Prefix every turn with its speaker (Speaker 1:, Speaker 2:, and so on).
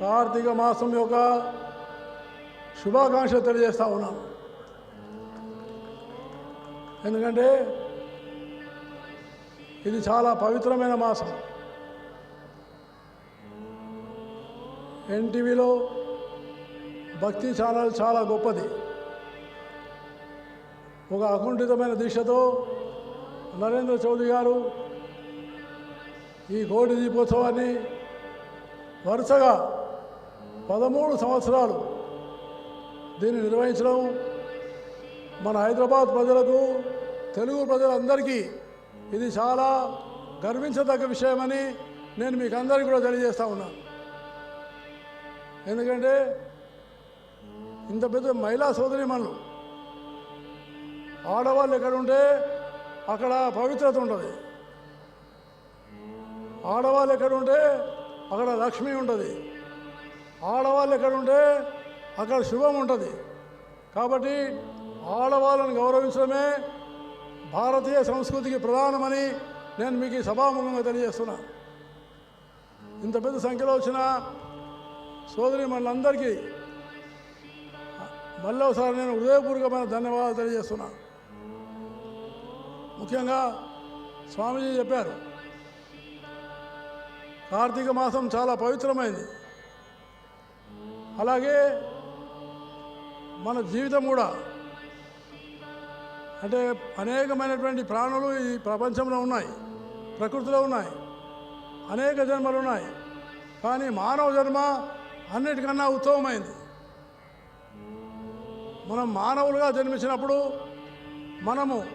Speaker 1: కార్తీక మాసం యొక్క శుభాకాంక్షలు తెలియజేస్తా ఉన్నాను ఎందుకంటే ఇది చాలా పవిత్రమైన మాసం. ఎన్టీవీలో భక్తి ఛానల్ చాలా గొప్పది. ఒక అకుంఠితమైన దీక్షతో నరేంద్ర చౌదరి గారు ఈ కోటి దీపోత్సవాన్ని వరుసగా పదమూడు సంవత్సరాలు దీన్ని నిర్వహించడం మన హైదరాబాద్ ప్రజలకు తెలుగు ప్రజలందరికీ ఇది చాలా గర్వించదగ్గ విషయమని నేను మీకు అందరికీ కూడా తెలియజేస్తా ఉన్నాను ఎందుకంటే ఇంత పెద్ద మహిళా సోదరిమణులు ఆడవాళ్ళు ఎక్కడ ఉంటే అక్కడ పవిత్రత ఉంటుంది. ఆడవాళ్ళు ఎక్కడ ఉంటే అక్కడ లక్ష్మి ఉంటుంది. ఆడవాళ్ళు ఎక్కడ ఉంటే అక్కడ శుభం ఉంటుంది. కాబట్టి ఆడవాళ్ళని గౌరవించడమే భారతీయ సంస్కృతికి ప్రధానమని నేను మీకు ఈ సభాముఖంగా తెలియజేస్తున్నా. ఇంత పెద్ద సంఖ్యలో వచ్చిన సోదరి మనందరికీ మళ్ళీ ఒకసారి నేను హృదయపూర్వకమైన ధన్యవాదాలు తెలియజేస్తున్నా. ముఖ్యంగా స్వామీజీ చెప్పారు కార్తీక మాసం చాలా పవిత్రమైంది. అలాగే మన జీవితం కూడా. అంటే అనేకమైనటువంటి ప్రాణులు ఈ ప్రపంచంలో ఉన్నాయి. ప్రకృతిలో ఉన్నాయి. అనేక జన్మలు ఉన్నాయి. కానీ మానవ జన్మ అన్నిటికన్నా ఉత్తమమైంది. మనం మానవులుగా జన్మించినప్పుడు మనము